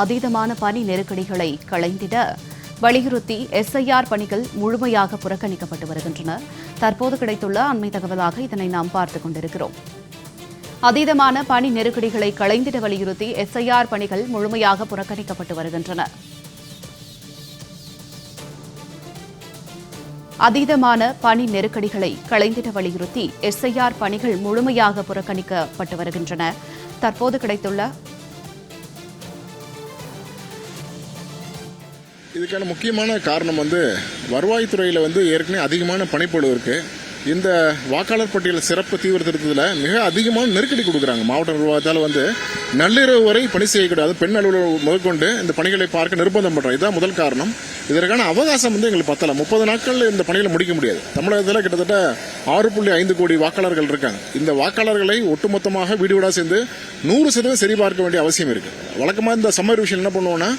அதீதமான பணி நெருக்கடிகளை களைந்திட வலியுறுத்தி எஸ்ஐஆர் பணிகள் முழுமையாக புறக்கணிக்கப்பட்டு வருகின்றன. தற்போது கிடைத்துள்ள அண்மை தகவலாக இதனை நாம் பார்த்துக் கொண்டிருக்கிறோம். அதீதமான பணி நெருக்கடிகளை களைந்திட வலியுறுத்தி எஸ்ஐஆர் பணிகள் முழுமையாக புறக்கணிக்கப்பட்டு வருகின்றன. அதீதமான பணி நெருக்கடிகளை களைந்திட வலியுறுத்தி எஸ்ஐஆர் பணிகள் முழுமையாக புறக்கணிக்கப்பட்டு வருகின்றன. தற்போது கிடைத்துள்ள இதுக்கான முக்கியமான காரணம் வந்து வருவாய்த்துறையில் வந்து ஏற்கனவே அதிகமான பணிப்பொழுது இருக்குது இந்த வாக்காளர் பட்டியல் சிறப்பு தீவிர திருத்தத்தில் மிக அதிகமான நெருக்கடி கொடுக்குறாங்க. மாவட்ட நிர்வாகத்தால் வந்து நள்ளிரவு வரை பணி செய்யக்கூடாது பெண் அலுவலர் முதற்கொண்டு இந்த பணிகளை பார்க்க நிர்பந்தம் பண்ணுறோம் இதுதான் முதல் காரணம். இதற்கான அவகாசம் வந்து எங்களுக்கு பத்தலை. முப்பது நாட்கள் இந்த பணிகளை முடிக்க முடியாது. தமிழகத்தில் கிட்டத்தட்ட ஆறு புள்ளி ஐந்து கோடி வாக்காளர்கள் இருக்காங்க. இந்த வாக்காளர்களை ஒட்டுமொத்தமாக வீடு வீடாக சேர்ந்து நூறு சதவீதம் சரிபார்க்க வேண்டிய அவசியம் இருக்குது வழக்கமாக இந்த சம்மர் விஷயம் என்ன பண்ணுவோன்னா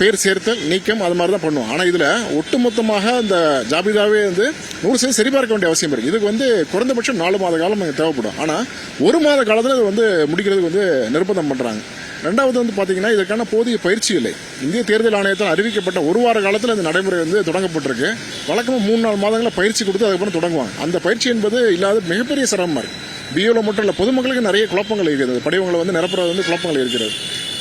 பேர் சேர்த்தல் நீக்கம் அது மாதிரி தான் பண்ணுவோம். ஆனால் இதில் ஒட்டுமொத்தமாக இந்த ஜாபிதாவே வந்து நூறு சதவீதம் சரிபார்க்க வேண்டிய அவசியம் இருக்குது இதுக்கு வந்து குறைந்தபட்சம் நாலு மாத காலம் தேவைப்படும். ஆனால் ஒரு மாத காலத்தில் இது வந்து முடிக்கிறதுக்கு வந்து நிர்பந்தம் பண்ணுறாங்க ரெண்டாவது வந்து பார்த்தீங்கன்னா இதற்கான போதிய பயிற்சி இல்லை. இந்திய தேர்தல் ஆணையத்தால் அறிவிக்கப்பட்ட ஒரு வார காலத்தில் இந்த நடைமுறை வந்து தொடங்கப்பட்டிருக்கு. வழக்கமாக மூணு நாலு மாதங்களில் பயிற்சி கொடுத்து அதுக்கப்புறம் தொடங்குவாங்க. அந்த பயிற்சி என்பது இல்லாத மிகப்பெரிய சிரமமாக இருக்குது பிஓவில் மட்டும் இல்லை பொதுமக்களுக்கு நிறைய குழப்பங்கள் இருக்கிறது. படிவங்களை வந்து நிரப்புறது வந்து குழப்பங்கள் இருக்கிறது.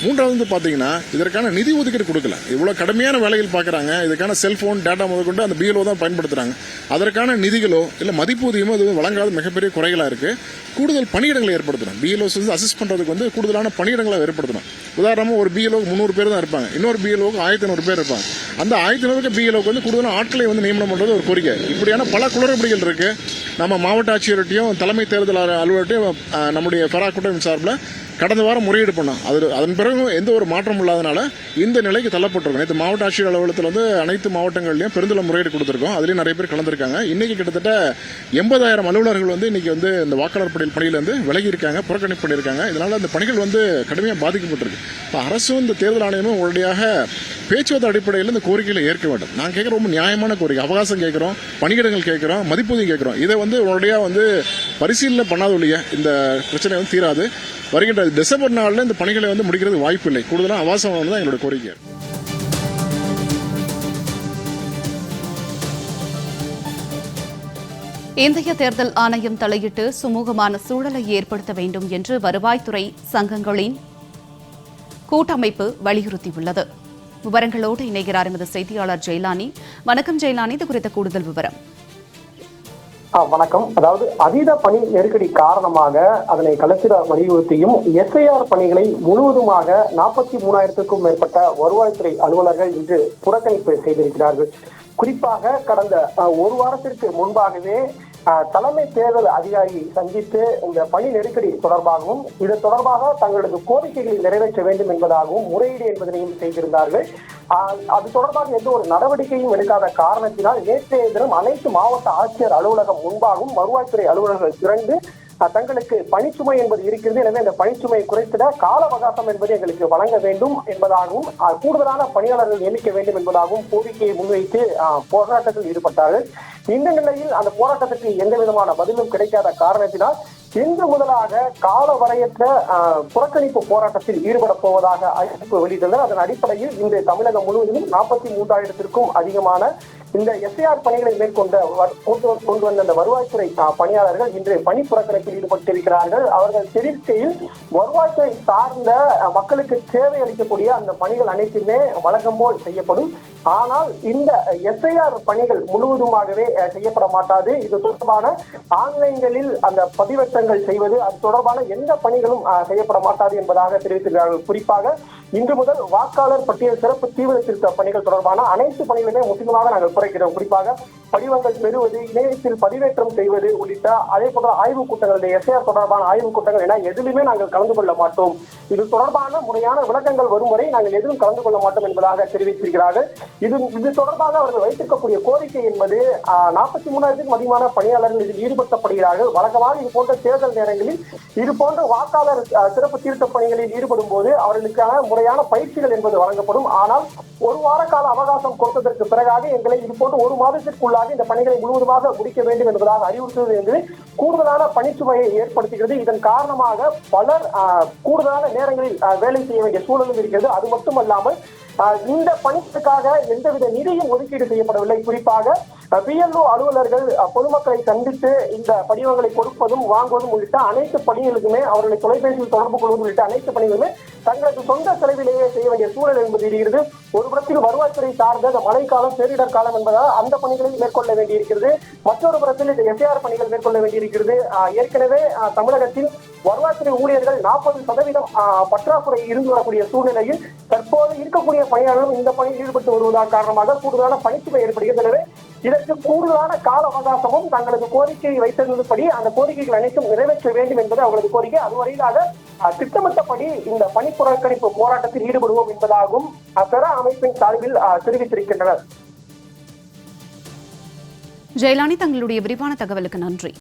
மூன்றாவது வந்து பார்த்தீங்கன்னா இதற்கான நிதி ஒதுக்கீடு கொடுக்கல. இவ்வளோ கடுமையான வேலைகள் பார்க்குறாங்க. இதுக்கான செல்போன் டேட்டா முதற்கொண்டு அந்த பிஎல்ஓ தான் பயன்படுத்துறாங்க. அதற்கான நிதிகளோ இல்லை மதிப்பூதியமோ இது வழங்காத மிகப்பெரிய குறைகளாக இருக்கு. கூடுதல் பணியிடங்களை ஏற்படுத்தணும். பிஎல்ஓஸ் வந்து அசிஸ்ட் பண்ணுறதுக்கு வந்து கூடுதலான பணியிடங்களை ஏற்படுத்தணும். உதாரணமாக ஒரு பிஎல்ஓ முந்நூறு பேர் தான் இருப்பாங்க. இன்னொரு பிஎல்ஓக்கு ஆயிரத்தி ஐநூறு பேர் இருப்பாங்க. அந்த ஆயிரத்தி ஐநூறுக்கு பிஎல்ஓக்கு வந்து கூடுதலான ஆட்களை வந்து நியமனம் பண்ணுறது ஒரு கோரிக்கை. இப்படியான பல குளறுபடிகள் இருக்கு. நம்ம மாவட்ட ஆட்சியர்கிட்டையும் தலைமை தேர்தல் அலுவலர்கிட்டையும் நம்முடைய ஃபெரா கூட்டணி சார்பில் கடந்த வாரம் முறையீடு பண்ணோம். அது அதன் பிறகு எந்த ஒரு மாற்றமும் இல்லாதனால இந்த நிலைக்கு தள்ளப்பட்டிருக்கோம். நேற்று மாவட்ட ஆட்சியர் அலுவலகத்தில் வந்து அனைத்து மாவட்டங்கள்லையும் பெருந்தள முறையீடு கொடுத்துருக்கோம். அதுலேயும் நிறைய பேர் கலந்துருக்காங்க. இன்றைக்கி கிட்டத்தட்ட எண்பதாயிரம் அலுவலர்கள் வந்து இன்றைக்கி வந்து இந்த வாக்காளர் பணியில் பணியிலேருந்து விலகி இருக்காங்க புறக்கணிப்பு பண்ணியிருக்காங்க. இதனால் அந்த பணிகள் வந்து கடுமையாக பாதிக்கப்பட்டிருக்கு. இப்போ அரசும் இந்த தேர்தல் ஆணையமும் உடனடியாக பேச்சுவார்த்தை அடிப்படையில் இந்த கோரிக்கைகளை ஏற்க வேண்டும். நான் கேட்குற ரொம்ப நியாயமான கோரிக்கை. அவகாசம் கேட்குறோம் பணியிடங்கள் கேட்குறோம் மதிப்பூதியம் கேட்குறோம். இதை வந்து உடனடியாக வந்து பரிசீலனை பண்ணாத ஒழிய இந்த பிரச்சனை வந்து தீராது. வருகின்ற டிசம்பர் நாளில் இந்த பணிகளை வந்து முடிக்கிறது வாய்ப்பு இல்லை. கூடுதலாக அவகாசம் தான் எங்களோட கோரிக்கை. இந்திய தேர்தல் ஆணையம் தலையிட்டு சுமூகமான சூழலை ஏற்படுத்த வேண்டும் என்று வருவாய்த்துறை சங்கங்களின் கூட்டமைப்பு வலியுறுத்தியுள்ளது. விவரங்களோடு இணைகிறார் எமது செய்தியாளர் ஜெயலானி. வணக்கம் ஜெயலானி இது குறித்த கூடுதல் விவரம். வணக்கம். அதாவது அதீத பணி நெருக்கடி காரணமாக அதனை கலத்திட வலியுறுத்தியும் எஸ்ஐஆர் பணிகளை முழுவதுமாக நாற்பத்தி மூணாயிரத்துக்கும் மேற்பட்ட வருவாய்த்துறை அலுவலர்கள் இன்று புறக்கணிப்பு செய்திருக்கிறார்கள். குறிப்பாக கடந்த ஒரு வாரத்திற்கு முன்பாகவே தலைமை தேர்தல் அதிகாரியை சந்தித்து இந்த பணி நெருக்கடி தொடர்பாகவும் இது தொடர்பாக தங்களது கோரிக்கைகளை நிறைவேற்ற வேண்டும் என்பதாகவும் முறையீடு என்பதனையும் செய்திருந்தார்கள். அது தொடர்பாக எந்த ஒரு நடவடிக்கையும் எடுக்காத காரணத்தினால் நேற்றைய தினம் அனைத்து மாவட்ட ஆட்சியர் அலுவலகம் முன்பாகவும் வருவாய்த்துறை அலுவலர்கள் திரண்டு தங்களுக்கு பணிச்சுமை என்பது இருக்கிறது. எனவே அந்த பணிச்சுமையை குறைத்திட கால அவகாசம் என்பது எங்களுக்கு வழங்க வேண்டும் என்பதாகவும் கூடுதலான பணியாளர்கள் நியமிக்க வேண்டும் என்பதாகவும் கோரிக்கையை முன்வைத்து போராட்டத்தில் ஈடுபட்டார்கள். இந்த நிலையில் அந்த போராட்டத்திற்கு எந்த விதமான பதிலும் கிடைக்காத காரணத்தினால் இன்று முதலாக கால வரையற்ற புறக்கணிப்பு போராட்டத்தில் ஈடுபட போவதாக அறிவிப்பு வெளியிட்டனர் அதன் அடிப்படையில் இன்று தமிழகம் முழுவதிலும் நாற்பத்தி மூன்றாயிரத்திற்கும் அதிகமான இந்த எஸ்ஐஆர் பணிகளை மேற்கொண்ட கொண்டு கொண்டு வந்த அந்த வருவாய்த்துறை பணியாளர்கள் இன்று பணி புறக்கணிப்பில் ஈடுபட்டிருக்கிறார்கள். அவர்கள் தெரிவிக்கையில் வருவாய்த்துறை சார்ந்த மக்களுக்கு சேவை அளிக்கக்கூடிய அந்த பணிகள் அனைத்துமே வழக்கம் போல் செய்யப்படும். ஆனால் இந்த எஸ்ஐஆர் பணிகள் முழுவதுமாகவே செய்யப்பட மாட்டாது இது தொடர்பான ஆன்லைன்களில் அந்த பதிவட்டங்கள் செய்வது அது தொடர்பான எந்த பணிகளும் செய்யப்பட மாட்டாது என்பதாக தெரிவித்திருக்கிறார்கள். குறிப்பாக இன்று முதல் வாக்காளர் பட்டியல் சிறப்பு தீவிர திருத்த பணிகள் தொடர்பான அனைத்து பணிகளுமே முற்றிலுமாக நாங்கள் குறைக்கிறோம். குறிப்பாக படிவங்கள் பெறுவது இணையத்தில் பதிவேற்றம் செய்வது உள்ளிட்ட அதே போன்ற ஆய்வுக் கூட்டங்கள் எஸ்ஐஆர் தொடர்பான ஆய்வுக் கூட்டங்கள் என எதிலுமே நாங்கள் கலந்து கொள்ள மாட்டோம். இது தொடர்பான முறையான விளக்கங்கள் வரும் வரை நாங்கள் எதிலும் கலந்து கொள்ள மாட்டோம் என்பதாக தெரிவித்திருக்கிறார்கள். இது இது தொடர்பாக அவர்கள் வைத்திருக்கக்கூடிய கோரிக்கை என்பது நாற்பத்தி மூணாயிரத்துக்கும் அதிகமான பணியாளர்கள் இதில் ஈடுபடுத்தப்படுகிறார்கள் வழக்கமாக இது போன்ற தேர்தல் நேரங்களில் இது போன்ற வாக்காளர் சிறப்பு திருத்த பணிகளில் ஈடுபடும் போது அவர்களுக்கான முறையான பயிற்சிகள் என்பது வழங்கப்படும். ஆனால் ஒரு வார கால அவகாசம் கொடுத்ததற்கு பிறகாக எங்களை இது போன்று ஒரு மாதத்திற்குள்ளாக இந்த பணிகளை முழுவதுமாக முடிக்க வேண்டும் என்பதாக அறிவுறுத்துவது என்பது கூடுதலான பணிச்சுமையை ஏற்படுத்துகிறது. இதன் காரணமாக பலர் கூடுதலான நேரங்களில் வேலை செய்ய வேண்டிய சூழலும் இருக்கிறது. அது மட்டுமல்லாமல் இந்த பணிக்காக எந்தவித நிதியும் ஒதுக்கீடு செய்யப்படவில்லை. குறிப்பாக பிஎல்ஓ அலுவலர்கள் பொதுமக்களை சந்தித்து இந்த படிவங்களை கொடுப்பதும் வாங்குவதும் உள்ளிட்ட அனைத்து பணிகளுக்குமே அவர்களை தொலைபேசியில் தொடர்பு கொள்வது உள்ளிட்ட அனைத்து பணிகளுமே தங்களது சொந்த செலவிலேயே செய்ய வேண்டிய சூழல் என்பது இருக்கிறது ஒரு புறத்தில் வருவாய்த்துறை சார்ந்த இந்த மழைக்காலம் பேரிடர் காலம் என்பதால் அந்த பணிகளை மேற்கொள்ள வேண்டியிருக்கிறது. மற்றொரு புறத்தில் இந்த எஃப்ஐஆர் பணிகள் மேற்கொள்ள வேண்டியிருக்கிறது. ஏற்கனவே தமிழகத்தில் வருவாய்த்துறை ஊழியர்கள் நாற்பது சதவீதம் பற்றாக்குறை இருந்து வரக்கூடிய சூழ்நிலையில் தற்போது இருக்கக்கூடிய பணியாளர்களும் இந்த பணியில் ஈடுபட்டு வருவதன் காரணமாக கூடுதலான பணிச்சுமை ஏற்படுகிறது. எனவே இதற்கு கூடுதலான கால அவகாசமும் தங்களது கோரிக்கையை வைத்திருந்தபடி அந்த கோரிக்கைகள் அனைத்தும் நிறைவேற்ற வேண்டும் என்பது அவர்களது கோரிக்கை. அதுவரையிலாக அஹ், திட்டமிட்டபடி இந்த பணி புறக்கணிப்பு போராட்டத்தில் ஈடுபடுவோம் என்பதாகவும் பெற அமைப்பின் சார்பில் அஹ், தெரிவித்திருக்கின்றனர். ஜெயலானி தங்களுடைய விரிவான தகவலுக்கு நன்றி.